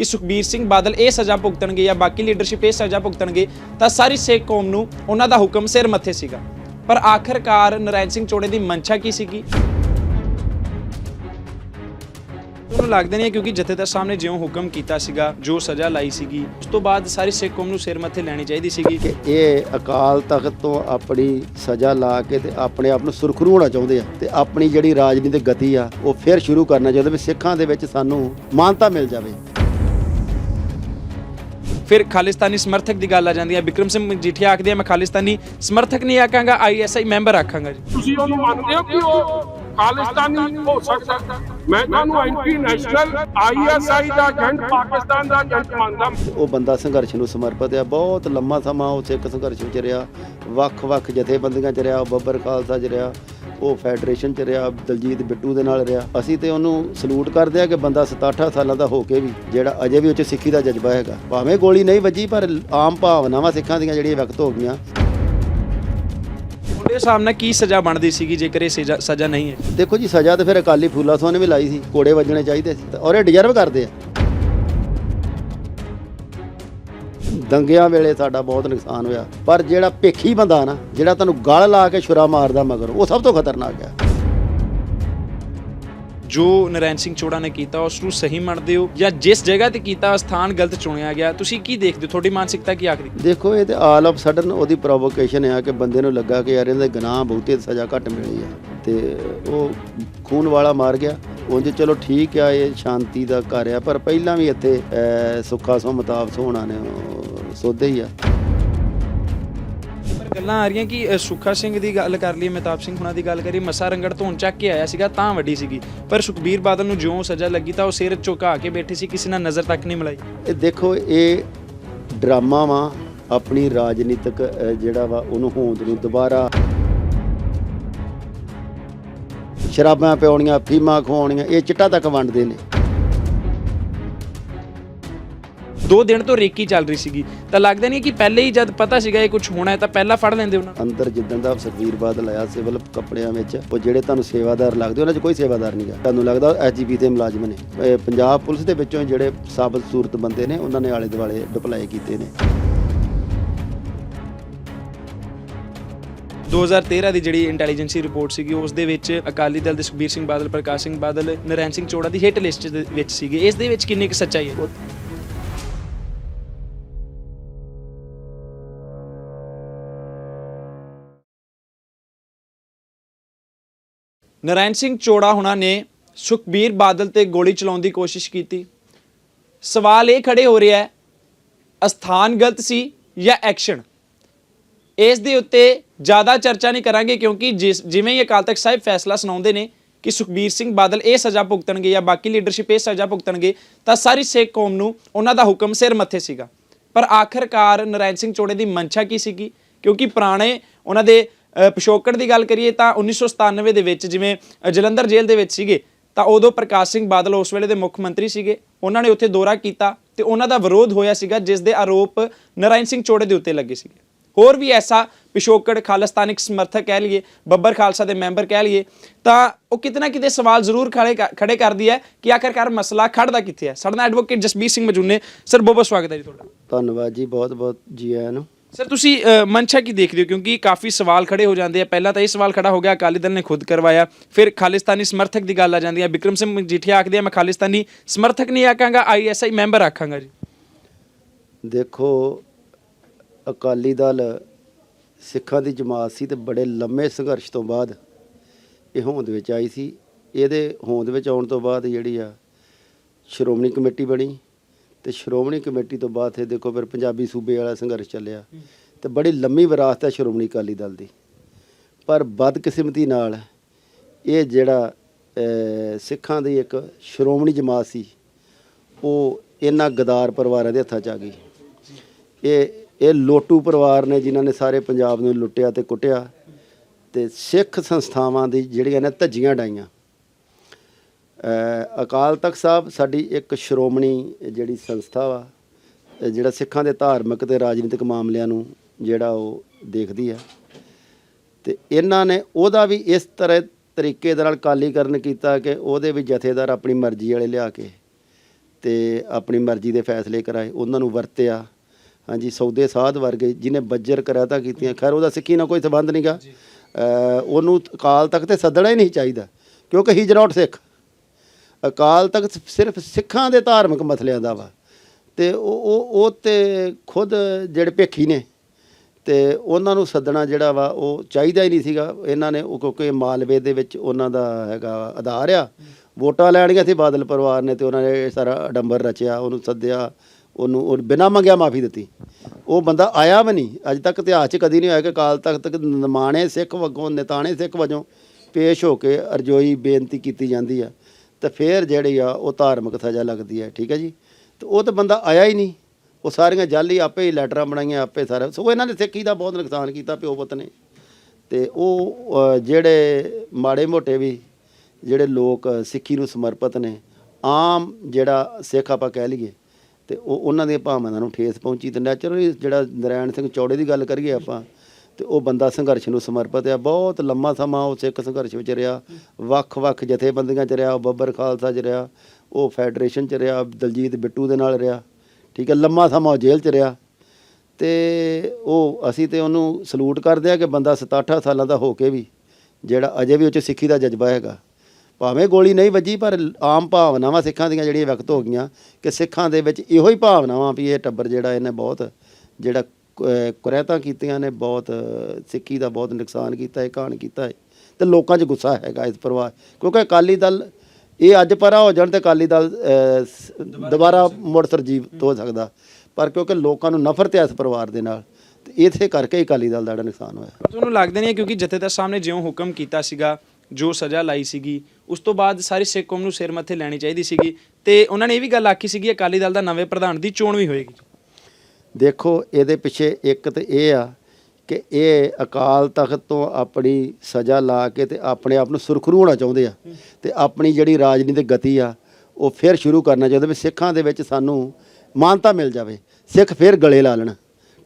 ਕਿ ਸੁਖਬੀਰ ਸਿੰਘ ਬਾਦਲ ਇਹ ਸਜ਼ਾ ਭੁਗਤਣਗੇ ਜਾਂ ਬਾਕੀ ਲੀਡਰਸ਼ਿਪ ਇਹ ਸਜ਼ਾ ਭੁਗਤਣਗੇ, ਤਾਂ ਸਾਰੀ ਸਿੱਖ ਕੌਮ ਨੂੰ ਉਹਨਾਂ ਦਾ ਹੁਕਮ ਸਿਰ ਮੱਥੇ ਸੀਗਾ। ਪਰ ਆਖਰਕਾਰ ਨਰਾਇਣ ਸਿੰਘ ਚੋੜੇ ਦੀ ਮਨਸ਼ਾ ਕੀ ਸੀਗੀ? ਉਹਨੂੰ ਲੱਗਦਾ ਨਹੀਂ ਕਿਉਂਕਿ ਜਥੇਦਾਰ ਸਾਹਿਬ ਨੇ ਜਿਉਂ ਹੁਕਮ ਕੀਤਾ ਸੀਗਾ, ਜੋ ਸਜ਼ਾ ਲਾਈ ਸੀਗੀ, ਉਸ ਤੋਂ ਬਾਅਦ ਸਾਰੀ ਸਿੱਖ ਕੌਮ ਨੂੰ ਸਿਰ ਮੱਥੇ ਲੈਣੀ ਚਾਹੀਦੀ ਸੀਗੀ। ਕਿ ਇਹ ਅਕਾਲ ਤਖਤ ਤੋਂ ਆਪਣੀ ਸਜ਼ਾ ਲਾ ਕੇ ਤੇ ਆਪਣੇ ਆਪ ਨੂੰ ਸੁਰਖਰੂ ਹੋਣਾ ਚਾਹੁੰਦੇ ਆ ਤੇ ਆਪਣੀ ਜਿਹੜੀ ਰਾਜਨੀਤਿਕ ਗਤੀ ਆ, ਉਹ ਫਿਰ ਸ਼ੁਰੂ ਕਰਨਾ ਚਾਹੁੰਦੇ ਵੀ ਸਿੱਖਾਂ ਦੇ ਵਿੱਚ ਸਾਨੂੰ ਮਾਨਤਾ ਮਿਲ ਜਾਵੇ। ਫਿਰ ਖਾਲਿਸਤਾਨੀ ਸਮਰਥਕ ਦੀ ਗੱਲ ਆ ਜਾਂਦੀ ਹੈ। ਬਿਕਰਮ ਸਿੰਘ ਮਜੀਠੀਆ ਆਖਦੇ ਆ, ਮੈਂ ਖਾਲਿਸਤਾਨੀ ਸਮਰਥਕ ਨਹੀਂ ਆਖਾਂਗਾ ਆਈਐਸਆਈ ਮੈਂਬਰ ਆਖਾਂਗਾ ਜੀ। ਤੁਸੀਂ ਉਹਨੂੰ ਮੰਨਦੇ ਹੋ ਕਿ ਉਹ ਖਾਲਿਸਤਾਨੀ ਹੋ ਸਕਦਾ? ਮੈਂ ਤੁਹਾਨੂੰ ਐਂਟੀ ਨੈਸ਼ਨਲ ਆਈਐਸਆਈ ਦਾ ਏਜੰਟ ਪਾਕਿਸਤਾਨ ਦਾ ਏਜੰਟ ਮੰਨਦਾ ਉਹ ਬੰਦਾ ਸੰਘਰਸ਼ ਨੂੰ ਸਮਰਪਿਤ ਆ ਬਹੁਤ ਲੰਮਾ ਸਮਾਂ ਉਹ ਸਿੱਖ ਸੰਘਰਸ਼ ਵਿੱਚ ਰਿਹਾ ਵੱਖ-ਵੱਖ ਜਥੇਬੰਦੀਆਂ 'ਚ ਰਿਹਾ ਉਹ ਬੱਬਰ ਖਾਲਸਾ 'ਚ ਰਿਹਾ, ਉਹ ਫੈਡਰੇਸ਼ਨ 'ਚ ਰਿਹਾ, ਦਲਜੀਤ ਬਿੱਟੂ ਦੇ ਨਾਲ ਰਿਹਾ। ਅਸੀਂ ਤੇ ਉਹਨੂੰ ਸਲੂਟ ਕਰਦੇ ਆ ਕਿ ਬੰਦਾ 67 ਸਾਲਾਂ ਦਾ ਹੋ ਕੇ ਵੀ, ਜਿਹੜਾ ਅਜੇ ਵੀ ਉਹ 'ਚ ਸਿੱਖੀ ਦਾ ਜਜ਼ਬਾ ਹੈਗਾ। ਭਾਵੇਂ ਗੋਲੀ ਨਹੀਂ ਵੱਜੀ, ਪਰ ਆਮ ਭਾਵਨਾਵਾਂ ਸਿੱਖਾਂ ਦੀਆਂ ਜਿਹੜੀਆਂ ਵਿਅਕਤ ਹੋ ਗਈਆਂ ਉਹਦੇ ਸਾਹਮਣੇ ਕੀ ਸਜ਼ਾ ਬਣਦੀ ਸੀਗੀ ਜੇਕਰ ਇਹ ਸਜ਼ਾ ਸਜ਼ਾ ਨਹੀਂ ਹੈ? ਦੇਖੋ ਜੀ, ਸਜ਼ਾ ਤਾਂ ਫਿਰ ਅਕਾਲੀ ਫੂਲਾ ਸਿੰਘ ਨੇ ਵੀ ਲਾਈ ਸੀ ਕੋੜੇ ਵੱਜਣੇ ਚਾਹੀਦੇ ਸੀ ਔਰ ਇਹ ਡਿਜ਼ਰਵ ਕਰਦੇ ਆ। ਦੰਗਿਆਂ ਵੇਲੇ ਸਾਡਾ ਬਹੁਤ ਨੁਕਸਾਨ ਹੋਇਆ, ਪਰ ਜਿਹੜਾ ਭੇਖੀ ਬੰਦਾ ਨਾ, ਜਿਹੜਾ ਤੁਹਾਨੂੰ ਗਲ ਲਾ ਕੇ ਛੁਰਾ ਮਾਰਦਾ ਮਗਰ, ਉਹ ਸਭ ਤੋਂ ਖਤਰਨਾਕ ਹੈ ਜੋ ਨਰੈਣ ਸਿੰਘ ਚੋੜਾ ਨੇ ਕੀਤਾ, ਉਸ ਨੂੰ ਸਹੀ ਮੰਨਦੇ ਹੋ ਜਾਂ ਜਿਸ ਜਗ੍ਹਾ ਤੇ ਕੀਤਾ ਸਥਾਨ ਗਲਤ ਚੁਣਿਆ ਗਿਆ? ਤੁਸੀਂ ਕੀ ਦੇਖਦੇ ਹੋ? ਤੁਹਾਡੀ ਮਾਨਸਿਕਤਾ ਕੀ ਆਖਦੀ? ਦੇਖੋ, ਇਹ ਤੇ ਆਲ ਆਫ ਸਡਨ ਉਹਦੀ ਪ੍ਰੋਵੋਕੇਸ਼ਨ ਆ ਕਿ ਬੰਦੇ ਨੂੰ ਲੱਗਾ ਕਿ ਯਾਰ ਇਹਦੇ ਗੁਨਾਹ ਬਹੁਤੇ ਸਜ਼ਾ ਘੱਟ ਮਿਲੀ ਆ। ਤੇ ਉਹ ਖੂਨ ਵਾਲਾ ਮਾਰ ਗਿਆ। ਉਂਝ ਚਲੋ ਠੀਕ ਆ, ਇਹ ਸ਼ਾਂਤੀ ਦਾ ਘਰ ਆ, ਪਰ ਪਹਿਲਾਂ ਵੀ ਇੱਥੇ ਸੁੱਖਾ ਸੋ ਮਤਾਬ ਸੋਹਣਾ ਨੇ, ਉਹ ਸੋਧੇ ਹੀ ਆ। ਗੱਲਾਂ ਆ ਰਹੀਆਂ ਕਿ ਅ, ਸੁੱਖਾ ਸਿੰਘ ਦੀ ਗੱਲ ਕਰ ਲਈਏ ਮਹਿਤਾਬ ਸਿੰਘ ਹੁਣਾਂ ਦੀ ਗੱਲ ਕਰੀਏ ਮਸਾ ਰੰਗੜ ਧੋਣ ਚੱਕ ਕੇ ਆਇਆ ਸੀਗਾ ਤਾਂ ਵੱਡੀ ਸੀਗੀ। ਪਰ ਸੁਖਬੀਰ ਬਾਦਲ ਨੂੰ ਜਿਉਂ ਸਜ਼ਾ ਲੱਗੀ ਤਾਂ ਉਹ ਸਿਰ ਝੁਕਾ ਕੇ ਬੈਠੇ ਸੀ ਕਿਸੇ ਨਾਲ ਨਜ਼ਰ ਤੱਕ ਨਹੀਂ ਮਿਲਾਈ। ਇਹ ਦੇਖੋ ਇਹ ਡਰਾਮਾ ਵਾ ਆਪਣੀ ਰਾਜਨੀਤਿਕ ਅਹ, ਜਿਹੜਾ ਵਾ ਉਹਨੂੰ ਹੋਂਦ ਨੂੰ ਦੁਬਾਰਾ। ਸ਼ਰਾਬਾਂ ਪਿਆਉਣੀਆਂ ਫੀਮਾਂ ਖਵਾਉਣੀਆਂ ਇਹ ਚਿੱਟਾ ਤੱਕ ਵੰਡਦੇ ਨੇ। ਦੋ ਦਿਨ ਤੋਂ ਰੇਕੀ ਚੱਲ ਰਹੀ ਸੀਗੀ। ਤਾਂ ਲੱਗਦਾ ਨਹੀਂ ਕਿ ਪਹਿਲੇ ਹੀ ਜਦ ਪਤਾ ਸੀਗਾ ਇਹ ਕੁਝ ਹੋਣਾ ਹੈ ਤਾਂ ਪਹਿਲਾਂ ਫੜ ਲੈਂਦੇ ਉਹਨਾਂ। ਅੰਦਰ ਜਿੱਦਣ ਦਾ ਸੁਖਬੀਰ ਬਾਦਲ ਆਇਆ ਸਿਵਲ ਕੱਪੜਿਆਂ ਵਿੱਚ ਉਹ ਜਿਹੜੇ ਤੁਹਾਨੂੰ ਸੇਵਾਦਾਰ ਲੱਗਦੇ ਉਹਨਾਂ 'ਚ ਕੋਈ ਸੇਵਾਦਾਰ ਨਹੀਂਗਾ ਤੁਹਾਨੂੰ ਲੱਗਦਾ ਐਸਜੀਪੀ ਦੇ ਮੁਲਾਜ਼ਮ ਨੇ। ਇਹ ਪੰਜਾਬ ਪੁਲਿਸ ਦੇ ਵਿੱਚੋਂ ਜਿਹੜੇ ਸਾਬਤ ਸੂਰਤ ਬੰਦੇ ਨੇ ਉਹਨਾਂ ਨੇ ਆਲੇ ਦੁਆਲੇ ਡਿਪਲਾਈ ਕੀਤੇ ਨੇ। 2013 ਦੀ ਜਿਹੜੀ ਇੰਟੈਲੀਜੈਂਸੀ ਰਿਪੋਰਟ ਸੀਗੀ ਉਸ ਦੇ ਵਿੱਚ ਅਕਾਲੀ ਦਲ ਦੇ ਸੁਖਬੀਰ ਸਿੰਘ ਬਾਦਲ ਪ੍ਰਕਾਸ਼ ਸਿੰਘ ਬਾਦਲ ਨਰੈਣ ਸਿੰਘ ਚੋੜਾ ਦੀ ਹਿੱਟ ਲਿਸਟ ਦੇ ਵਿੱਚ ਸੀਗੇ। ਇਸ ਦੇ ਵਿੱਚ ਕਿੰਨੀ ਕੁ ਸੱਚਾਈ ਹੈ? ਨਰਾਇਣ ਸਿੰਘ ਚੋੜਾ ਹੁਣਾਂ ਨੇ ਸੁਖਬੀਰ ਬਾਦਲ ਤੇ ਗੋਲੀ ਚਲਾਉਣ ਦੀ ਕੋਸ਼ਿਸ਼ ਕੀਤੀ। ਸਵਾਲ ਇਹ ਖੜੇ ਹੋ ਰਿਹਾ ਹੈ, ਅਸਥਾਨ ਗਲਤ ਸੀ ਜਾਂ ਐਕਸ਼ਨ? ਇਸ ਦੇ ਉੱਤੇ ਜ਼ਿਆਦਾ ਚਰਚਾ ਨਹੀਂ ਕਰਾਂਗੇ ਕਿਉਂਕਿ ਜਿਸ ਜਿਵੇਂ ਹੀ ਅਕਾਲ ਤਖਤ ਸਾਹਿਬ ਫੈਸਲਾ ਸੁਣਾਉਂਦੇ ਨੇ ਕਿ ਸੁਖਬੀਰ ਸਿੰਘ ਬਾਦਲ ਇਹ ਸਜ਼ਾ ਭੁਗਤਣਗੇ ਜਾਂ ਬਾਕੀ ਲੀਡਰਸ਼ਿਪ ਇਹ ਸਜ਼ਾ ਭੁਗਤਣਗੇ, ਤਾਂ ਸਾਰੀ ਸਿੱਖ ਕੌਮ ਨੂੰ ਉਹਨਾਂ ਦਾ ਹੁਕਮ ਸਿਰ ਮੱਥੇ ਸੀਗਾ। ਪਰ ਆਖਰਕਾਰ ਨਰਾਇਣ ਸਿੰਘ ਚੋੜੇ ਦੀ ਮਨਸ਼ਾ ਕੀ ਸੀਗੀ? ਕਿਉਂਕਿ ਪੁਰਾਣੇ ਉਹਨਾਂ ਦੇ ਅ, ਪਿਛੋਕੜ ਦੀ ਗੱਲ ਕਰੀਏ ਤਾਂ 1997 ਦੇ ਵਿੱਚ ਜਿਵੇਂ ਜਲੰਧਰ ਜੇਲ੍ਹ ਦੇ ਵਿੱਚ ਸੀਗੇ ਤਾਂ ਉਦੋਂ ਪ੍ਰਕਾਸ਼ ਸਿੰਘ ਬਾਦਲ ਉਸ ਵੇਲੇ ਦੇ ਮੁੱਖ ਮੰਤਰੀ ਸੀਗੇ। ਉਹਨਾਂ ਨੇ ਉੱਥੇ ਦੌਰਾ ਕੀਤਾ ਤੇ ਉਹਨਾਂ ਦਾ ਵਿਰੋਧ ਹੋਇਆ ਸੀਗਾ ਜਿਸ ਦੇ ਆਰੋਪ ਨਰਾਇਣ ਸਿੰਘ ਚੋੜੇ ਦੇ ਉੱਤੇ ਲੱਗੇ ਸੀਗੇ। ਹੋਰ ਵੀ ਐਸਾ ਪਿਛੋਕੜ ਖਾਲਿਸਤਾਨਿਕ ਸਮਰਥਕ ਕਹਿ ਲਈਏ ਬੱਬਰ ਖਾਲਸਾ ਦੇ ਮੈਂਬਰ ਕਹਿ ਲਈਏ ਤਾਂ ਉਹ ਕਿਤੇ ਨਾ ਕਿਤੇ ਸਵਾਲ ਜ਼ਰੂਰ ਖੜੇ ਕਰ- ਖੜੇ ਕਰਦੀ ਹੈ ਕਿ ਆਖਰਕਾਰ ਮਸਲਾ ਖੜਦਾ ਕਿੱਥੇ ਹੈ? ਸਾਡਾ ਐਡਵੋਕੇਟ ਜਸਬੀਰ ਸਿੰਘ ਮਜੂਨੇ ਸਰ ਬਹੁਤ ਬਹੁਤ ਸਵਾਗਤ ਹੈ ਜੀ ਤੁਹਾਡਾ। ਧੰਨਵਾਦ ਜੀ ਬਹੁਤ ਬਹੁਤ ਜੀ ਆਇਆਂ ਨੂੰ। ਸਰ ਤੁਸੀਂ ਅ, ਮਨਸ਼ਾ ਕੀ ਦੇਖਦੇ ਹੋ? ਕਿਉਂਕਿ ਕਾਫੀ ਸਵਾਲ ਖੜੇ ਹੋ ਜਾਂਦੇ ਆ। ਪਹਿਲਾਂ ਤਾਂ ਇਹ ਸਵਾਲ ਖੜਾ ਹੋ ਗਿਆ ਅਕਾਲੀ ਦਲ ਨੇ ਖੁਦ ਕਰਵਾਇਆ। ਫਿਰ ਖਾਲਿਸਤਾਨੀ ਸਮਰਥਕ ਦੀ ਗੱਲ ਆ ਜਾਂਦੀ ਹੈ ਵਿਕਰਮ ਸਿੰਘ ਮਜੀਠੀਆ ਆਖਦੇ ਆ ਮੈਂ ਖਾਲਿਸਤਾਨੀ ਸਮਰਥਕ ਨਹੀਂ ਆਖਾਂਗਾ ਆਈਐਸਆਈ ਮੈਂਬਰ ਆਖਾਂਗਾ ਜੀ। ਦੇਖੋ ਅਕਾਲੀ ਦਲ ਸਿੱਖਾਂ ਦੀ ਜਮਾਤ ਸੀ ਤੇ ਬੜੇ ਲੰਮੇ ਸੰਘਰਸ਼ ਤੋਂ ਬਾਅਦ ਇਹ ਹੋਂਦ ਵਿੱਚ ਆਈ ਸੀ। ਇਹਦੇ ਹੋਂਦ ਵਿੱਚ ਆਉਣ ਤੋਂ ਬਾਅਦ ਜਿਹੜੀ ਆ ਸ਼੍ਰੋਮਣੀ ਕਮੇਟੀ ਬਣੀ। ਤੇ ਸ਼੍ਰੋਮਣੀ ਕਮੇਟੀ ਤੋਂ ਬਾਅਦ ਇਹ ਦੇਖੋ ਫਿਰ ਪੰਜਾਬੀ ਸੂਬੇ ਵਾਲਾ ਸੰਘਰਸ਼ ਚੱਲਿਆ ਤੇ ਬੜੀ ਲੰਮੀ ਵਿਰਾਸਤ ਹੈ ਸ਼੍ਰੋਮਣੀ ਅਕਾਲੀ ਦਲ ਦੀ। ਪਰ ਬਦਕਿਸਮਤੀ ਨਾਲ ਇਹ ਜਿਹੜਾ ਸਿੱਖਾਂ ਦੀ ਇੱਕ ਸ਼੍ਰੋਮਣੀ ਜਮਾਤ ਸੀ, ਉਹ ਇਹਨਾਂ ਗਦਾਰ ਪਰਿਵਾਰਾਂ ਦੇ ਹੱਥਾਂ 'ਚ ਆ ਗਈ। ਇਹ ਇਹ ਲੋਟੂ ਪਰਿਵਾਰ ਨੇ ਜਿਨ੍ਹਾਂ ਨੇ ਸਾਰੇ ਪੰਜਾਬ ਨੂੰ ਲੁੱਟਿਆ ਤੇ ਕੁੱਟਿਆ ਤੇ ਸਿੱਖ ਸੰਸਥਾਵਾਂ ਦੀ ਜਿਹੜੀਆਂ ਨੇ ਧੱਜੀਆਂ ਡਾਈਆਂ। ਅਕਾਲ ਤਖਤ ਸਾਹਿਬ ਸਾਡੀ ਇੱਕ ਸ਼੍ਰੋਮਣੀ ਜਿਹੜੀ ਸੰਸਥਾ ਵਾ ਜਿਹੜਾ ਸਿੱਖਾਂ ਦੇ ਧਾਰਮਿਕ ਤੇ ਰਾਜਨੀਤਿਕ ਮਾਮਲਿਆਂ ਨੂੰ ਜਿਹੜਾ ਉਹ ਦੇਖਦੀ ਆ। ਤੇ ਇਹਨਾਂ ਨੇ ਉਹਦਾ ਵੀ ਇਸ ਤਰ੍ਹਾਂ ਤਰੀਕੇ ਦੇ ਨਾਲ ਕਾਲੀਕਰਨ ਕੀਤਾ ਕਿ ਉਹਦੇ ਵੀ ਜਥੇਦਾਰ ਆਪਣੀ ਮਰਜ਼ੀ ਵਾਲੇ ਲਿਆ ਕੇ ਤੇ ਆਪਣੀ ਮਰਜ਼ੀ ਦੇ ਫੈਸਲੇ ਕਰਾਏ ਉਹਨਾਂ ਨੂੰ ਵਰਤਿਆ। ਹਾਂਜੀ ਸੌਦੇ ਸਾਧ ਵਰਗੇ ਜਿਹਨੇ ਬੱਜਰ ਕਰਾਤਾ ਕੀਤੀਆਂ। ਖੈਰ ਉਹਦਾ ਸਿੱਖੀ ਨਾਲ ਕੋਈ ਸੰਬੰਧ ਨਹੀਂਗਾ ਉਹਨੂੰ ਅਕਾਲ ਤੱਕ ਤੇ ਸੱਦਣਾ ਹੀ ਨਹੀਂ ਚਾਹੀਦਾ ਕਿਉਂਕਿ ਹੀ ਨੋਟ ਸਿੱਖ। ਅਕਾਲ ਤਖਤ ਸਿਰਫ ਸਿੱਖਾਂ ਦੇ ਧਾਰਮਿਕ ਮਸਲਿਆਂ ਦਾ ਵਾ। ਤੇ ਉਹ ਉਹ ਤੇ ਖੁਦ ਜਿਹੜੇ ਭੇਖੀ ਨੇ, ਤੇ ਉਹਨਾਂ ਨੂੰ ਸੱਦਣਾ ਜਿਹੜਾ ਵਾ, ਉਹ ਚਾਹੀਦਾ ਹੀ ਨਹੀਂ ਸੀਗਾ। ਇਹਨਾਂ ਨੇ ਉਹ ਕਿਉਂਕਿ ਮਾਲਵੇ ਦੇ ਵਿੱਚ ਉਹਨਾਂ ਦਾ ਹੈਗਾ ਆਧਾਰ ਆ। ਵੋਟਾਂ ਲੈਣੀਆਂ ਸੀ ਬਾਦਲ ਪਰਿਵਾਰ ਨੇ ਤੇ ਉਹਨਾਂ ਨੇ ਇਹ ਸਾਰਾ ਅਡੰਬਰ ਰਚਿਆ, ਉਹਨੂੰ ਸੱਦਿਆ, ਉਹਨੂੰ, ਉਹ ਬਿਨਾਂ ਮੰਗਿਆ ਮਾਫੀ ਦਿੱਤੀ। ਉਹ ਬੰਦਾ ਆਇਆ ਵੀ ਨਹੀਂ। ਅੱਜ ਤੱਕ ਇਤਿਹਾਸ 'ਚ ਕਦੀ ਨਹੀਂ ਹੋਇਆ ਕਿ ਕਾਲ ਤਖਤ ਨਿਮਾਣੇ ਸਿੱਖ ਵਗੋਂ ਨਿਤਾਣੇ ਸਿੱਖ ਵਜੋਂ ਪੇਸ਼ ਹੋ ਕੇ ਅਰਜ਼ੋਈ ਬੇਨਤੀ ਕੀਤੀ ਜਾਂਦੀ ਆ। ਤੇ ਫਿਰ ਜਿਹੜੀ ਆ ਉਹ ਧਾਰਮਿਕ ਸਜ਼ਾ ਲੱਗਦੀ ਹੈ, ਠੀਕ ਹੈ ਜੀ? ਤੇ ਉਹ ਤਾਂ ਬੰਦਾ ਆਇਆ ਹੀ ਨਹੀਂ। ਉਹ ਸਾਰੀਆਂ ਜਾਲੀ ਆਪੇ ਹੀ ਲੈਟਰਾਂ ਬਣਾਈਆਂ, ਆਪੇ ਸਾਰਾ ਸੋ ਇਹਨਾਂ ਨੇ ਸਿੱਖੀ ਦਾ ਬਹੁਤ ਨੁਕਸਾਨ ਕੀਤਾ ਪਿਓ ਪੁੱਤ ਨੇ। ਤੇ ਉਹ ਜਿਹੜੇ ਮਾੜੇ ਮੋਟੇ ਵੀ ਜਿਹੜੇ ਲੋਕ ਸਿੱਖੀ ਨੂੰ ਸਮਰਪਿਤ ਨੇ, ਆਮ ਜਿਹੜਾ ਸਿੱਖ ਆਪਾਂ ਕਹਿ ਲਈਏ, ਤੇ ਉਹ ਉਹਨਾਂ ਦੀਆਂ ਭਾਵਨਾਵਾਂ ਨੂੰ ਠੇਸ ਪਹੁੰਚੀ। ਤੇ ਨੈਚੁਰਲੀ ਜਿਹੜਾ ਨਰਾਇਣ ਸਿੰਘ ਚੌੜੇ ਦੀ ਗੱਲ ਕਰੀਏ ਆਪਾਂ ਤੇ ਉਹ ਬੰਦਾ ਸੰਘਰਸ਼ ਨੂੰ ਸਮਰਪਿਤ ਆ। ਬਹੁਤ ਲੰਮਾ ਸਮਾਂ ਉਹ ਸਿੱਖ ਸੰਘਰਸ਼ ਵਿੱਚ ਰਿਹਾ। ਵੱਖ-ਵੱਖ ਜਥੇਬੰਦੀਆਂ 'ਚ ਰਿਹਾ ਉਹ ਬੱਬਰ ਖਾਲਸਾ 'ਚ ਰਿਹਾ, ਉਹ ਫੈਡਰੇਸ਼ਨ 'ਚ ਰਿਹਾ, ਦਲਜੀਤ ਬਿੱਟੂ ਦੇ ਨਾਲ ਰਿਹਾ। ਠੀਕ ਹੈ, ਲੰਮਾ ਸਮਾਂ ਉਹ ਜੇਲ੍ਹ 'ਚ ਰਿਹਾ। ਤੇ ਉਹ ਅਸੀਂ ਤੇ ਉਹਨੂੰ ਸਲੂਟ ਕਰਦੇ ਆ ਕਿ ਬੰਦਾ 67 ਸਾਲਾਂ ਦਾ ਹੋ ਕੇ ਵੀ ਜਿਹੜਾ ਅਜੇ ਵੀ ਉਹ 'ਚ ਸਿੱਖੀ ਦਾ ਜਜ਼ਬਾ ਹੈਗਾ। ਭਾਵੇਂ ਗੋਲੀ ਨਹੀਂ ਵੱਜੀ, ਪਰ ਆਮ ਭਾਵਨਾਵਾਂ ਸਿੱਖਾਂ ਦੀਆਂ ਜਿਹੜੀਆਂ ਵਿਅਕਤ ਹੋ ਗਈਆਂ ਕਿ ਸਿੱਖਾਂ ਦੇ ਵਿੱਚ ਇਹੋ ਹੀ ਭਾਵਨਾਵਾਂ ਵੀ ਇਹ ਟੱਬਰ ਜਿਹੜਾ ਇਹਨੇ ਬਹੁਤ ਜਿਹੜਾ ਕੁ- ਕੀਤੀਆਂ ਨੇ, ਬਹੁਤ ਸਿੱਖੀ ਦਾ ਬਹੁਤ ਨੁਕਸਾਨ ਕੀਤਾ ਹੈ ਕਾਣ ਕੀਤਾ ਹੈ। ਤੇ ਲੋਕਾਂ 'ਚ ਗੁੱਸਾ ਹੈਗਾ ਇਸ ਪਰਿਵਾਰ ਕਿਉਂਕਿ ਅਕਾਲੀ ਦਲ, ਇਹ ਅੱਜ ਪਰਾ ਹੋ ਜਾਣ ਤੇ ਅਕਾਲੀ ਦਲ ਦੁਬਾਰਾ ਮੁੜ ਸਰਜੀਵ ਹੋ ਸਕਦਾ। ਪਰ ਕਿਉਂਕਿ ਲੋਕਾਂ ਨੂੰ ਨਫ਼ਰਤ ਹੈ ਇਸ ਪਰਿਵਾਰ ਦੇ ਨਾਲ, ਤੇ ਇਸੇ ਕਰਕੇ ਅਕਾਲੀ ਦਲ ਦਾ ਜਿਹੜਾ ਨੁਕਸਾਨ ਹੋਇਆ। ਤੁਹਾਨੂੰ ਲੱਗਦਾ ਨਹੀਂ ਹੈ ਕਿਉਂਕਿ ਜਥੇਦਾਰ ਸਾਹਿਬ ਨੇ ਜਿਉਂ ਹੁਕਮ ਕੀਤਾ ਸੀਗਾ, ਜੋ ਸਜ਼ਾ ਲਾਈ ਸੀਗੀ, ਉਸ ਤੋਂ ਬਾਅਦ ਸਾਰੀ ਸਿੱਖ ਕੌਮ ਨੂੰ ਸਿਰ ਮੱਥੇ ਲੈਣੀ ਚਾਹੀਦੀ ਸੀਗੀ, ਤੇ ਉਹਨਾਂ ਨੇ ਇਹ ਵੀ ਗੱਲ ਆਖੀ ਸੀਗੀ ਅਕਾਲੀ ਦਲ ਦਾ ਨਵੇਂ ਪ੍ਰਧਾਨ ਦੀ ਚੋਣ ਵੀ ਹੋਏਗੀ। ਦੇਖੋ, ਇਹਦੇ ਪਿੱਛੇ ਇੱਕ ਤੇ ਇਹ ਆ ਕਿ ਇਹ ਅਕਾਲ ਤਖਤ ਤੋਂ ਆਪਣੀ ਸਜ਼ਾ ਲਾ ਕੇ ਤੇ ਆਪਣੇ ਆਪ ਨੂੰ ਸੁਰਖਰੂ ਹੋਣਾ ਚਾਹੁੰਦੇ ਆ। ਤੇ ਆਪਣੀ ਜਿਹੜੀ ਰਾਜਨੀਤਿਕ ਗਤੀ ਆ, ਉਹ ਫਿਰ ਸ਼ੁਰੂ ਕਰਨਾ ਚਾਹੁੰਦੇ ਵੀ ਸਿੱਖਾਂ ਦੇ ਵਿੱਚ ਸਾਨੂੰ ਮਾਨਤਾ ਮਿਲ ਜਾਵੇ। ਸਿੱਖ ਫਿਰ ਗਲੇ ਲਾ ਲੈਣ।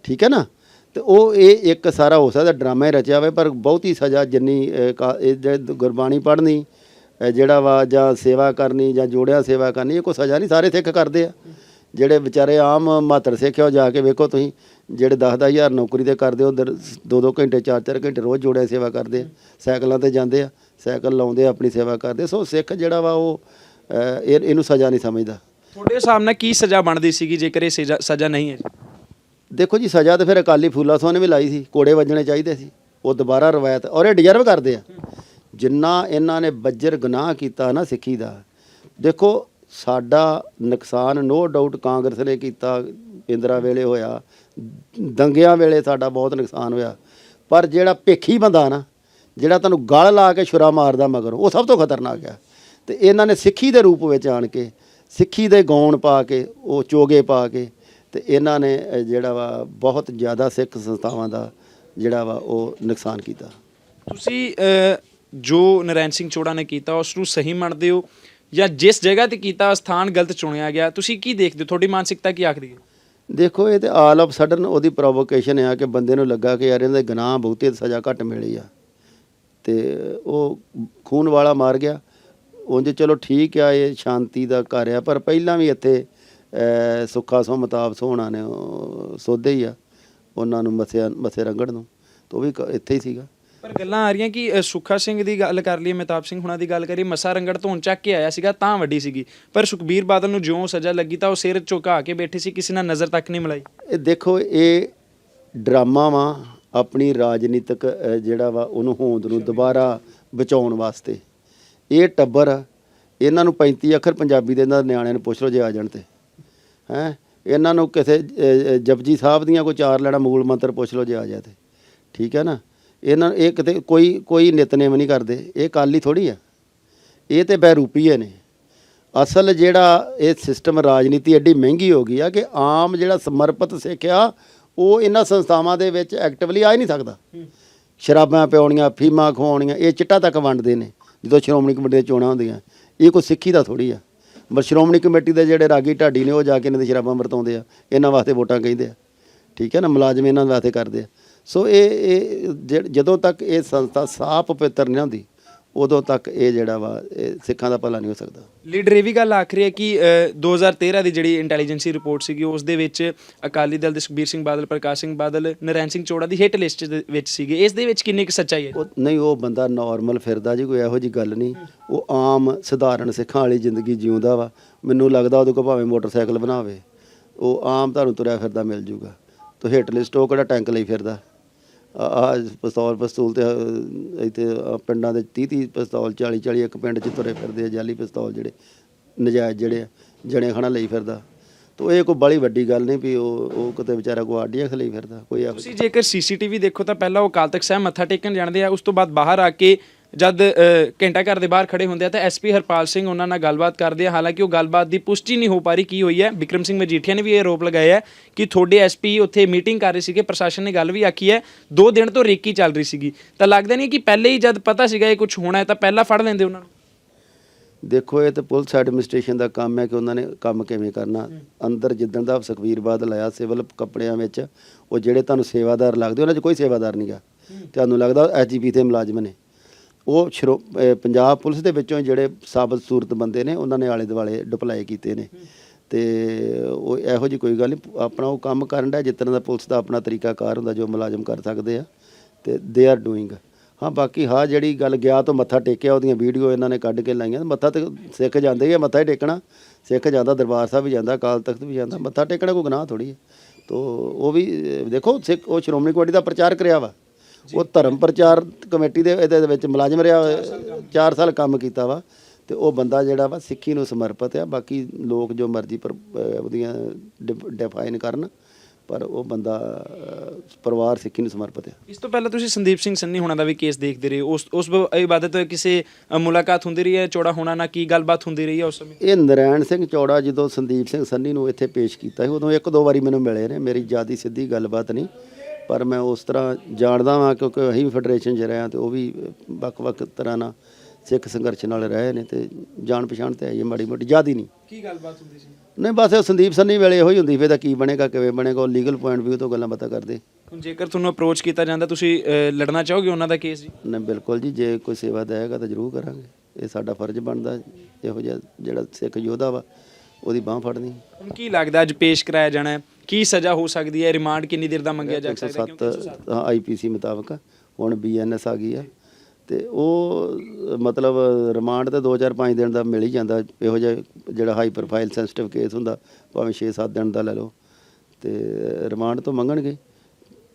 ਠੀਕ ਹੈ ਨਾ? ਤੇ ਉਹ ਇਹ ਇੱਕ ਸਾਰਾ ਹੋ ਸਕਦਾ, ਡਰਾਮਾ ਹੀ ਰਚਿਆ ਹੋਵੇ, ਪਰ ਬਹੁਤੀ ਸਜ਼ਾ ਜਿੰਨੀ ਕਾ- ਇਹ ਗੁਰਬਾਣੀ ਪੜ੍ਹਨੀ ਜਿਹੜਾ ਵਾ ਜਾਂ ਸੇਵਾ ਕਰਨੀ ਜਾਂ ਜੋੜਿਆ ਸੇਵਾ ਕਰਨੀ, ਇਹ ਕੋਈ ਸਜ਼ਾ ਨਹੀਂ, ਸਾਰੇ ਸਿੱਖ ਕਰਦੇ ਆ। ਜਿਹੜੇ ਵਿਚਾਰੇ ਆਮ ਮਾਤਰ ਸਿੱਖ ਆ ਉਹ ਜਾ ਕੇ ਵੇਖੋ ਤੁਸੀਂ ਜਿਹੜੇ 10 ਹਜ਼ਾਰ ਨੌਕਰੀ ਤੇ ਕਰਦੇ ਉਧਰ 2-2 ਘੰਟੇ 4-4 ਘੰਟੇ ਰੋਜ਼ ਜੋੜਿਆ ਸੇਵਾ ਕਰਦੇ ਆ ਸਾਈਕਲਾਂ ਤੇ ਜਾਂਦੇ ਆ ਸਾਈਕਲ ਲਾਉਂਦੇ ਆ ਆਪਣੀ ਸੇਵਾ ਕਰਦੇ ਸੋ ਸਿੱਖ ਜਿਹੜਾ ਵਾ ਉਹ ਇਹ ਇਹਨੂੰ ਸਜ਼ਾ ਨਹੀਂ ਸਮਝਦਾ। ਤੁਹਾਡੇ ਹਿਸਾਬ ਨਾਲ ਕੀ ਸਜ਼ਾ ਬਣਦੀ ਸੀਗੀ ਜੇਕਰ ਇਹ ਸਜ਼ਾ ਨਹੀਂ ਹੈ? ਦੇਖੋ ਜੀ ਸਜ਼ਾ ਤੇ ਫਿਰ ਅਕਾਲੀ ਫੂਲਾ ਸਿੰਘ ਨੇ ਵੀ ਲਾਈ ਸੀ ਕੋੜੇ ਵੱਜਣੇ ਚਾਹੀਦੇ ਸੀ ਉਹ ਦੁਬਾਰਾ ਰਵਾਇਤ ਔਰ ਇਹ ਡਿਜ਼ਰਵ ਕਰਦੇ ਆ। ਜਿੰਨਾ ਇਹਨਾਂ ਨੇ ਬੱਜਰ ਗੁਨਾਹ ਕੀਤਾ ਨਾ ਸਿੱਖੀ ਦਾ ਦੇਖੋ ਸਾਡਾ ਨੁਕਸਾਨ ਨੋ ਡਾਊਟ ਕਾਂਗਰਸ ਨੇ ਕੀਤਾ, ਇੰਦਰਾ ਵੇਲੇ ਹੋਇਆ, ਦੰਗਿਆਂ ਵੇਲੇ ਸਾਡਾ ਬਹੁਤ ਨੁਕਸਾਨ ਹੋਇਆ। ਪਰ ਜਿਹੜਾ ਭੇਖੀ ਬੰਦਾ ਨਾ, ਜਿਹੜਾ ਤੁਹਾਨੂੰ ਗਲ ਲਾ ਕੇ ਛੁਰਾ ਮਾਰਦਾ ਮਗਰ, ਉਹ ਸਭ ਤੋਂ ਖਤਰਨਾਕ ਆ। ਤੇ ਇਹਨਾਂ ਨੇ ਸਿੱਖੀ ਦੇ ਰੂਪ ਵਿੱਚ ਆਣ ਕੇ, ਸਿੱਖੀ ਦੇ ਗੌਣ ਪਾ ਕੇ, ਉਹ ਚੋਗੇ ਪਾ ਕੇ, ਤੇ ਇਹਨਾਂ ਨੇ ਜਿਹੜਾ ਵਾ, ਬਹੁਤ ਜ਼ਿਆਦਾ ਸਿੱਖ ਸੰਸਥਾਵਾਂ ਦਾ ਜਿਹੜਾ ਵਾ, ਉਹ ਨੁਕਸਾਨ ਕੀਤਾ। ਤੁਸੀਂ ਜੋ ਨਰੈਣ ਸਿੰਘ ਚੋੜਾ ਨੇ ਕੀਤਾ, ਉਸ ਨੂੰ ਸਹੀ ਮੰਨਦੇ ਹੋ? ਜਾਂ ਜਿਸ ਜਗ੍ਹਾ ਤੇ ਕੀਤਾ ਸਥਾਨ ਗਲਤ ਚੁਣਿਆ ਗਿਆ, ਤੁਸੀਂ ਕੀ ਦੇਖਦੇ ਹੋ? ਤੁਹਾਡੀ ਮਾਨਸਿਕਤਾ ਕੀ ਆਖਦੀ ਹੈ? ਦੇਖੋ, ਇਹ ਤੇ ਆਲ ਆਫ ਸਡਨ ਉਹਦੀ ਪ੍ਰੋਵੋਕੇਸ਼ਨ ਆ ਕਿ ਬੰਦੇ ਨੂੰ ਲੱਗਾ ਕਿ ਯਾਰ ਇਹਨਾਂ ਦੇ ਗੁਨਾਹ ਬਹੁਤੇ ਸਜ਼ਾ ਘੱਟ ਮਿਲੀ ਆ। ਤੇ ਉਹ ਖੂਨ ਵਾਲਾ ਮਾਰ ਗਿਆ। ਉਂਝ ਚਲੋ ਠੀਕ ਆ, ਇਹ ਸ਼ਾਂਤੀ ਦਾ ਘਰ ਆ, ਪਰ ਪਹਿਲਾਂ ਵੀ ਇੱਥੇ ਸੁੱਖਾ ਸੋ ਮਤਾਬ ਸੋਹਣਾ ਨੇ ਸੋਧੇ ਹੀ ਆ, ਉਹਨਾਂ ਨੂੰ ਮਸਿਆ, ਮਸੇ ਰੰਗੜ ਨੂੰ। ਤੇ ਉਹ ਵੀ ਕ- ਇੱਥੇ ਹੀ ਸੀਗਾ। ਪਰ ਗੱਲਾਂ ਆ ਰਹੀਆਂ ਕਿ ਅ, ਸੁੱਖਾ ਸਿੰਘ ਦੀ ਗੱਲ ਕਰ ਲਈਏ ਮਹਿਤਾਬ ਸਿੰਘ ਹੁਣਾਂ ਦੀ ਗੱਲ ਕਰੀਏ ਮਸਾ ਰੰਗੜ ਧੋਣ ਚੱਕ ਕੇ ਆਇਆ ਸੀਗਾ ਤਾਂ ਵੱਡੀ ਸੀਗੀ। ਪਰ ਸੁਖਬੀਰ ਬਾਦਲ ਨੂੰ ਜਿਉਂ ਸਜ਼ਾ ਲੱਗੀ ਤਾਂ ਉਹ ਸਿਰ ਝੁਕਾ ਕੇ ਬੈਠੇ ਸੀ ਕਿਸੇ ਨਾਲ ਨਜ਼ਰ ਤੱਕ ਨਹੀਂ ਮਿਲਾਈ। ਇਹ ਦੇਖੋ ਇਹ ਡਰਾਮਾ ਵਾ ਆਪਣੀ ਰਾਜਨੀਤਿਕ ਅ, ਜਿਹੜਾ ਵਾ ਉਹਨੂੰ ਹੋਂਦ ਨੂੰ ਦੁਬਾਰਾ ਬਚਾਉਣ ਵਾਸਤੇ। ਇਹ ਟੱਬਰ ਇਹਨਾਂ ਨੂੰ 35 ਅੱਖਰ ਪੰਜਾਬੀ ਦੇ ਇਹਨਾਂ ਦੇ ਨਿਆਣਿਆਂ ਨੂੰ ਪੁੱਛ ਲਓ ਜੇ ਆ ਜਾਣ ਤੇ। ਹੈ? ਇਹਨਾਂ ਨੂੰ ਕਿਸੇ ਅ, ਅ, ਜਪਜੀ ਸਾਹਿਬ ਦੀਆਂ ਕੋਈ ਚਾਰ ਲੈਣਾ ਮੂਲ ਮੰਤਰ ਪੁੱਛ ਲਓ ਜੇ ਆ ਜਾ ਤੇ। ਠੀਕ ਹੈ ਨਾ? ਇਹਨਾਂ ਇਹ ਕਿਤੇ ਕੋਈ ਕੋਈ ਨਿਤਨੇਮ ਨਹੀਂ ਕਰਦੇ, ਇਹ ਕਾਲੀ ਥੋੜੀ ਆ। ਇਹ ਤੇ ਬਹਿਰੂਪੀਏ ਨੇ ਅਸਲ ਜਿਹੜਾ ਇਹ ਸਿਸਟਮ ਰਾਜਨੀਤੀ ਐਡੀ ਮਹਿੰਗੀ ਹੋ ਗਈ ਆ ਕਿ ਆਮ ਜਿਹੜਾ ਸਮਰਪਿਤ ਸਿੱਖਿਆ ਉਹ ਇਹਨਾਂ ਸੰਸਥਾਵਾਂ ਦੇ ਵਿੱਚ ਐਕਟਿਵਲੀ ਆ ਹੀ ਨਹੀਂ ਸਕਦਾ। ਸ਼ਰਾਬਾਂ ਪਿਉਣੀਆਂ ਫੀਮਾਂ ਖਵਾਉਣੀਆਂ, ਇਹ ਚਿੱਟਾ ਤੱਕ ਵੰਡਦੇ ਨੇ, ਜਦੋਂ ਸ਼੍ਰੋਮਣੀ ਕਮੇਟੀ ਦੀਆਂ ਚੋਣਾਂ ਹੁੰਦੀਆਂ। ਇਹ ਕੋਈ ਸਿੱਖੀ ਦਾ ਥੋੜੀ ਆ। ਪਰ ਸ਼੍ਰੋਮਣੀ ਕਮੇਟੀ ਦੇ ਜਿਹੜੇ ਰਾਗੀ ਢਾਡੀ ਨੇ, ਉਹ ਜਾ ਕੇ ਇਹਨਾਂ ਦੀ ਸ਼ਰਾਬਾਂ ਵਰਤਾਉਂਦੇ ਆ। ਇਹਨਾਂ ਵਾਸਤੇ ਵੋਟਾਂ ਕਹਿੰਦੇ ਆ। ਠੀਕ ਹੈ ਨਾ, ਮੁਲਾਜ਼ਮ ਇਹਨਾਂ ਵਾਸਤੇ ਕਰਦੇ ਆ। ਸੋ ਇਹ ਇਹ ਜਦੋਂ ਤੱਕ ਇਹ ਸੰਸਥਾ ਸਾਫ਼ ਪਵਿੱਤਰ ਨਹੀਂ ਹੁੰਦੀ ਉਦੋਂ ਤੱਕ ਇਹ ਜਿਹੜਾ ਵਾ ਇਹ ਸਿੱਖਾਂ ਦਾ ਭਲਾ ਨਹੀਂ ਹੋ ਸਕਦਾ। ਲੀਡਰ ਇਹ ਵੀ ਗੱਲ ਆਖਰੀ ਹੈ ਕਿ ਅ, 2013 ਦੀ ਜਿਹੜੀ ਇੰਟੈਲੀਜੈਂਸੀ ਰਿਪੋਰਟ ਸੀਗੀ ਉਸ ਦੇ ਵਿੱਚ ਅਕਾਲੀ ਦਲ ਦੇ ਸੁਖਬੀਰ ਸਿੰਘ ਬਾਦਲ ਪ੍ਰਕਾਸ਼ ਸਿੰਘ ਬਾਦਲ ਨਰੈਣ ਸਿੰਘ ਚੋੜਾ ਦੀ ਹਿੱਟ ਲਿਸਟ ਦੇ ਵਿੱਚ ਸੀਗੇ। ਇਸ ਦੇ ਵਿੱਚ ਕਿੰਨੀ ਕੁ ਸੱਚਾਈ ਹੈ? ਨਹੀਂ ਉਹ ਬੰਦਾ ਨਾਰਮਲ ਫਿਰਦਾ ਜੀ ਕੋਈ ਇਹੋ ਜੀ ਗੱਲ ਨਹੀਂ। ਉਹ ਆਮ ਸਧਾਰਨ ਸਿੱਖਾਂ ਵਾਲੀ ਜ਼ਿੰਦਗੀ ਜਿਉਂਦਾ ਵਾ। ਮੈਨੂੰ ਲੱਗਦਾ ਉਹਦੇ ਕੋਲ ਭਾਵੇਂ ਮੋਟਰਸਾਈਕਲ ਬਣਾਵੇ। ਉਹ ਆਮ ਤੁਹਾਨੂੰ ਤੁਰਿਆ ਫਿਰਦਾ ਮਿਲ ਜੂਗਾ। ਤੋ ਹਿੱਟ ਲਿਸਟ ਉਹ ਕਿਹੜਾ ਟੈਂਕ ਲਈ ਫਿਰਦਾ? ਆ ਪਿਸਤੌਲ ਪਿਸਤੌਲ ਤੇ ਇੱਥੇ ਪਿੰਡਾਂ ਦੇ 30 30 ਪਿਸਤੌਲ 40 40 ਇੱਕ ਪਿੰਡ 'ਚ ਤੁਰੇ ਫਿਰਦੇ ਆ ਜਾਲੀ ਪਿਸਤੌਲ ਜਿਹੜੇ ਨਜਾਇਜ਼ ਜਿਹੜੇ ਆ, ਜਣੇ ਖਾਣਾ ਲਈ ਫਿਰਦਾ। ਤੋ ਇਹ ਕੋਈ ਬੜੀ ਵੱਡੀ ਗੱਲ ਨਹੀਂ ਵੀ ਉਹ ਉਹ ਕਿਤੇ ਵਿਚਾਰਾ ਕੋ ਆਡੀਆਂ ਖਲੀ ਫਿਰਦਾ ਕੋਈ ਤੁਸੀਂ ਜੇਕਰ ਸੀਸੀਟੀਵੀ ਦੇਖੋ ਤਾਂ ਪਹਿਲਾਂ ਉਹ ਅਕਾਲ ਤਖਤ ਸਾਹਿਬ ਮੱਥਾ ਟੇਕਣ ਜਾਂਦੇ ਆ ਉਸ ਤੋਂ ਬਾਅਦ ਬਾਹਰ ਆ ਕੇ ਜਦ ਘੰਟਾ ਘਰ ਦੇ ਬਾਹਰ ਖੜੇ ਹੁੰਦੇ ਆ ਤਾਂ ਐਸਪੀ ਹਰਪਾਲ ਸਿੰਘ ਉਹਨਾਂ ਨਾਲ ਗੱਲਬਾਤ ਕਰਦੇ ਆ। ਹਾਲਾਂਕਿ ਉਹ ਗੱਲਬਾਤ ਦੀ ਪੁਸ਼ਟੀ ਨਹੀਂ ਹੋ ਪਾ ਰਹੀ ਕੀ ਹੋਈ ਹੈ। ਵਿਕਰਮ ਸਿੰਘ ਮਜੀਠੀਆ ਨੇ ਵੀ ਇਹ ਆਰੋਪ ਲਗਾਇਆ ਹੈ ਕਿ ਤੁਹਾਡੇ ਐਸਪੀ ਉੱਥੇ ਮੀਟਿੰਗ ਕਰ ਰਹੇ ਸੀਗੇ ਪ੍ਰਸ਼ਾਸਨ ਨੇ ਗੱਲ ਵੀ ਆਖੀ ਹੈ ਦੋ ਦਿਨ ਤੋਂ ਰੇਕੀ ਚੱਲ ਰਹੀ ਸੀਗੀ। ਤਾਂ ਲੱਗਦਾ ਨਹੀਂ ਕਿ ਪਹਿਲੇ ਹੀ ਜਦ ਪਤਾ ਸੀਗਾ ਇਹ ਕੁਝ ਹੋਣਾ ਹੈ ਤਾਂ ਪਹਿਲਾਂ ਫੜ ਲੈਂਦੇ ਉਹਨਾਂ ਨੂੰ? ਦੇਖੋ ਇਹ ਤੇ ਪੁਲਿਸ ਐਡਮਿਨਿਸਟ੍ਰੇਸ਼ਨ ਦਾ ਕੰਮ ਹੈ ਕਿ ਉਹਨਾਂ ਨੇ ਕੰਮ ਕਿਵੇਂ ਕਰਨਾ। ਅੰਦਰ ਜਿੱਦਣ ਦਾ ਸੁਖਵੀਰ ਬਾਦਲ ਆਇਆ ਸਿਵਲ ਕੱਪੜਿਆਂ ਵਿੱਚ ਉਹ ਜਿਹੜੇ ਤੁਹਾਨੂੰ ਸੇਵਾਦਾਰ ਲੱਗਦੇ ਉਹਨਾਂ 'ਚ ਕੋਈ ਸੇਵਾਦਾਰ ਨਹੀਂਗਾ ਤੁਹਾਨੂੰ ਲੱਗਦਾ ਐਸਜੀਪੀ ਤੇ ਮੁਲਾਜ਼ਮ ਨੇ। ਉਹ ਪੰਜਾਬ ਪੁਲਿਸ ਦੇ ਵਿੱਚੋਂ ਜਿਹੜੇ ਸਾਬਤ ਸੂਰਤ ਬੰਦੇ ਨੇ ਉਹਨਾਂ ਨੇ ਆਲੇ ਦੁਆਲੇ ਡਿਪਲਾਈ ਕੀਤੇ ਨੇ। ਤੇ ਉਹ ਇਹੋ ਜੀ ਕੋਈ ਗੱਲ ਨਹੀਂ ਆਪਣਾ ਉਹ ਕੰਮ ਕਰਨ ਦਾ ਜਿਸ ਤਰ੍ਹਾਂ ਦਾ ਪੁਲਿਸ ਦਾ ਆਪਣਾ ਤਰੀਕਾਕਾਰ ਹੁੰਦਾ ਜੋ ਮੁਲਾਜ਼ਮ ਕਰ ਸਕਦੇ ਆ ਤੇ ਦੇ ਆਰ ਡੂਇੰਗ ਹਾਂ ਬਾਕੀ ਹਾਂ ਜਿਹੜੀ ਗੱਲ ਗਿਆ ਤੋਂ ਮੱਥਾ ਟੇਕਿਆ ਉਹਦੀਆਂ ਵੀਡੀਓ ਇਹਨਾਂ ਨੇ ਕੱਢ ਕੇ ਲਾਈਆਂ ਮੱਥਾ ਤੇ ਸਿੱਖ ਜਾਂਦੇ ਹੀ ਮੱਥਾ ਹੀ ਟੇਕਣਾ। ਸਿੱਖ ਜਾਂਦਾ ਦਰਬਾਰ ਸਾਹਿਬ ਵੀ ਜਾਂਦਾ ਅਕਾਲ ਤਖਤ ਵੀ ਜਾਂਦਾ ਮੱਥਾ ਟੇਕਣਾ ਕੋਈ ਗੁਨਾਹ ਥੋੜੀ ਹੈ ਤੋ ਉਹ ਵੀ ਦੇਖੋ ਸਿੱਖ ਉਹ ਸ਼੍ਰੋਮਣੀ ਕਮੇਟੀ ਦਾ ਪ੍ਰਚਾਰ ਕਰਿਆ ਵਾ। ਉਹ ਧਰਮ ਪ੍ਰਚਾਰ ਕਮੇਟੀ ਦੇ ਇਹਦੇ ਵਿੱਚ ਮੁਲਾਜ਼ਮ ਰਿਹਾ 4 ਸਾਲ ਕੰਮ ਕੀਤਾ ਵਾ ਤੇ ਉਹ ਬੰਦਾ ਜਿਹੜਾ ਵਾ ਸਿੱਖੀ ਨੂੰ ਸਮਰਪਿਤ ਆ ਬਾਕੀ ਲੋਕ ਜੋ ਮਰਜ਼ੀ ਪਰ ਉਹਦੀਆਂ ਡਿਫਾਈਨ ਕਰਨ ਪਰ ਉਹ ਬੰਦਾ ਪਰਿਵਾਰ ਸਿੱਖੀ ਨੂੰ ਸਮਰਪਿਤ ਆ। ਇਸ ਤੋਂ ਪਹਿਲਾਂ ਤੁਸੀਂ ਸੰਦੀਪ ਸਿੰਘ ਸੰਨੀ ਹੋਣਾ ਦਾ ਵੀ ਕੇਸ ਦੇਖਦੇ ਰਹੇ ਉਸ ਉਸ ਇਬਾਦਤ ਕਿਸੇ ਮੁਲਾਕਾਤ ਹੁੰਦੀ ਰਹੀ ਹੈ ਚੋੜਾ ਹੋਣਾ ਨਾਲ ਕੀ ਗੱਲਬਾਤ ਹੁੰਦੀ ਰਹੀ ਹੈ ਉਸ ਸਮੇਂ? ਇਹ ਨਰੈਣ ਸਿੰਘ ਚੌੜਾ ਜਦੋਂ ਸੰਦੀਪ ਸਿੰਘ ਸੰਨੀ ਨੂੰ ਇੱਥੇ ਪੇਸ਼ ਕੀਤਾ ਸੀ ਉਦੋਂ ਇੱਕ ਦੋ ਵਾਰੀ ਮੈਨੂੰ ਮਿਲੇ ਨੇ ਮੇਰੀ ਜਿਆਦੀ ਸਿੱਧੀ ਗੱਲਬਾਤ ਨਹੀਂ। ਪਰ ਮੈਂ ਉਸ ਤਰ੍ਹਾਂ ਜਾਣਦਾ ਵਾਂ ਕਿਉਂਕਿ ਅਸੀਂ ਵੀ ਫੈਡਰੇਸ਼ਨ 'ਚ ਰਹੇ ਹਾਂ ਤੇ ਉਹ ਵੀ ਵੱਖ-ਵੱਖ ਤਰ੍ਹਾਂ ਨਾਲ ਸਿੱਖ ਸੰਘਰਸ਼ ਨਾਲ ਰਹੇ ਨੇ ਤੇ ਜਾਣ ਪਛਾਣ ਤੇ ਆਈ ਹੈ ਮਾੜੀ ਮੋਟੀ ਜਿਆਦੀ ਨਹੀਂ। ਕੀ ਗੱਲਬਾਤ ਹੁੰਦੀ ਸੀ? ਨਹੀਂ ਬਸ ਇਹ ਸੰਦੀਪ ਸੰਨੀ ਵੇਲੇ ਇਹੋ ਹੀ ਹੁੰਦੀ ਫੇ ਤਾਂ ਕੀ ਬਣੇਗਾ ਕਿਵੇਂ ਬਣੇਗਾ ਉਹ ਲੀਗਲ ਪੁਆਇੰਟ ਵੀ ਤੋਂ ਗੱਲਾਂ ਬਾਤਾਂ ਕਰਦੇ। ਹੁਣ ਜੇਕਰ ਤੁਹਾਨੂੰ ਅਪਰੋਚ ਕੀਤਾ ਜਾਂਦਾ ਤੁਸੀਂ ਲੜਨਾ ਚਾਹੋਗੇ ਉਹਨਾਂ ਦਾ ਕੇਸ ਜੀ? ਨਹੀਂ ਬਿਲਕੁਲ ਜੀ ਜੇ ਕੋਈ ਸੇਵਾ ਦੇਗਾ ਤਾਂ ਜ਼ਰੂਰ ਕਰਾਂਗੇ। ਇਹ ਸਾਡਾ ਫਰਜ਼ ਬਣਦਾ ਇਹੋ ਜਿਹਾ ਜਿਹੜਾ ਸਿੱਖ ਯੋਧਾ ਵਾ ਉਹਦੀ ਬਾਹ ਫੜਨੀ। ਹੁਣ ਕੀ ਲੱਗਦਾ ਅੱਜ ਪੇਸ਼ ਕਰਾਇਆ ਜਾਣਾ ਹੈ? ਕੀ ਸਜ਼ਾ ਹੋ ਸਕਦੀ ਹੈ? ਰਿਮਾਂਡ ਕਿੰਨੀ ਦੇਰ ਦਾ ਮੰਗਿਆ ਜਾ ਸਕਦਾ ਹੈ? ਕਿਉਂਕਿ 107 ਆਈਪੀਸੀ ਮੁਤਾਬਕ ਹੁਣ ਬੀਐਨਐਸ ਆ ਗਈ ਆ। ਤੇ ਉਹ ਮਤਲਬ ਰਿਮਾਂਡ ਤੇ 2-4-5 ਦਿਨ ਦਾ ਮਿਲ ਹੀ ਜਾਂਦਾ। ਇਹੋ ਜਿਹਾ ਜਿਹੜਾ ਹਾਈ ਪ੍ਰੋਫਾਈਲ ਸੈਂਸਿਟਿਵ ਕੇਸ ਹੁੰਦਾ ਭਾਵੇਂ 6-7 ਦਿਨ ਦਾ ਲੈ ਲਓ। ਤੇ ਰਿਮਾਂਡ ਤੋਂ ਮੰਗਣਗੇ।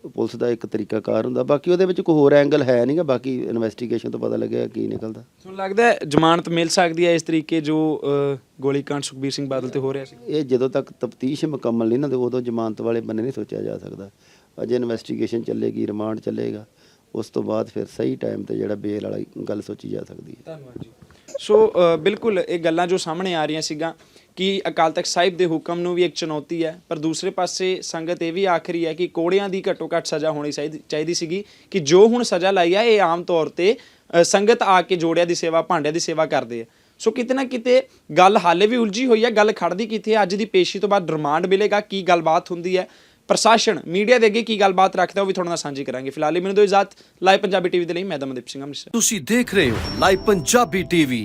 ਪੁਲਿਸ ਦਾ ਇੱਕ ਤਰੀਕਾ ਕਾਰ ਹੁੰਦਾ। ਬਾਕੀ ਉਹਦੇ ਵਿੱਚ ਕੋਈ ਹੋਰ ਐਂਗਲ ਹੈ ਨਹੀਂਗਾ ਬਾਕੀ ਇਨਵੈਸਟੀਗੇਸ਼ਨ ਤੋਂ ਪਤਾ ਲੱਗਿਆ ਕੀ ਨਿਕਲਦਾ। ਤੁਹਾਨੂੰ ਲੱਗਦਾ ਹੈ ਜ਼ਮਾਨਤ ਮਿਲ ਸਕਦੀ ਹੈ ਇਸ ਤਰੀਕੇ ਜੋ ਅ, ਗੋਲੀकांड ਸੁਖਬੀਰ ਸਿੰਘ ਬਾਦਲ ਤੇ ਹੋ ਰਿਹਾ ਸੀ। ਇਹ ਜਦੋਂ ਤੱਕ ਤਫਤੀਸ਼ ਮੁਕੰਮਲ ਨਹੀਂ ਨਾ ਤੇ ਉਦੋਂ ਜ਼ਮਾਨਤ ਵਾਲੇ ਬੰਨੇ ਨਹੀਂ ਸੋਚਿਆ ਜਾ ਸਕਦਾ। ਅਜੇ ਇਨਵੈਸਟੀਗੇਸ਼ਨ ਚੱਲੇਗੀ ਰਿਮਾਂਡ ਚੱਲੇਗਾ। ਉਸ ਤੋਂ ਬਾਅਦ ਫਿਰ ਸਹੀ ਟਾਈਮ ਤੇ ਜਿਹੜਾ ਬੇਲ ਵਾਲੀ ਗੱਲ ਸੋਚੀ ਜਾ ਸਕਦੀ ਹੈ। ਧੰਨਵਾਦ ਜੀ। ਸੋ ਅ, ਬਿਲਕੁਲ ਇਹ ਗੱਲਾਂ ਜੋ ਸਾਹਮਣੇ ਆ ਰਹੀਆਂ ਸੀਗਾ ਕਿ ਅਕਾਲ ਤਖਤ ਸਾਹਿਬ ਦੇ ਹੁਕਮ ਨੂੰ ਵੀ ਇੱਕ ਚੁਣੌਤੀ ਹੈ, ਪਰ ਦੂਸਰੇ ਪਾਸੇ ਸੰਗਤ ਇਹ ਵੀ ਆਖਰੀ ਹੈ ਕਿ ਕੋੜਿਆਂ ਦੀ ਘੱਟੋ ਘੱਟ ਸਜ਼ਾ ਹੋਣੀ ਚਾਹੀਦੀ ਚਾਹੀਦੀ ਸੀਗੀ ਕਿ ਜੋ ਹੁਣ ਸਜ਼ਾ ਲਾਈ ਹੈ ਇਹ ਆਮ ਤੌਰ ਤੇ ਸੰਗਤ ਆ ਕੇ ਜੋੜਿਆਂ ਦੀ ਸੇਵਾ, ਭਾਂਡਿਆਂ ਦੀ ਸੇਵਾ ਕਰਦੇ ਆ। ਸੋ ਕਿਤੇ ਨਾ ਕਿਤੇ ਗੱਲ ਹਾਲੇ ਵੀ ਉਲਝੀ ਹੋਈ ਹੈ, ਗੱਲ ਖੜਦੀ ਕਿੱਥੇ ਹੈ ਅੱਜ ਦੀ ਪੇਸ਼ੀ ਤੋਂ ਬਾਅਦ ਰਿਮਾਂਡ ਮਿਲੇਗਾ ਕੀ ਗੱਲਬਾਤ ਹੁੰਦੀ ਹੈ। ਪ੍ਰਸ਼ਾਸਨ, ਮੀਡੀਆ ਦੇ ਅੱਗੇ ਕੀ ਗੱਲਬਾਤ ਰੱਖਦਾ, ਉਹ ਵੀ ਤੁਹਾਡੇ ਨਾਲ ਸਾਂਝੀ ਕਰਾਂਗੇ। ਫਿਲਹਾਲ ਲਈ ਮੈਨੂੰ ਦੋ ਇਜਾਜ਼ਤ, ਲਾਈਵ ਪੰਜਾਬੀ ਟੀਵੀ ਦੇ ਲਈ ਮੈਂ ਦਮਨਦੀਪ ਸਿੰਘ ਅੰਮ੍ਰਿਤਸਰ। ਤੁਸੀਂ ਦੇਖ ਰਹੇ ਹੋ ਲਾਈਵ ਪੰਜਾਬੀ ਟੀਵੀ।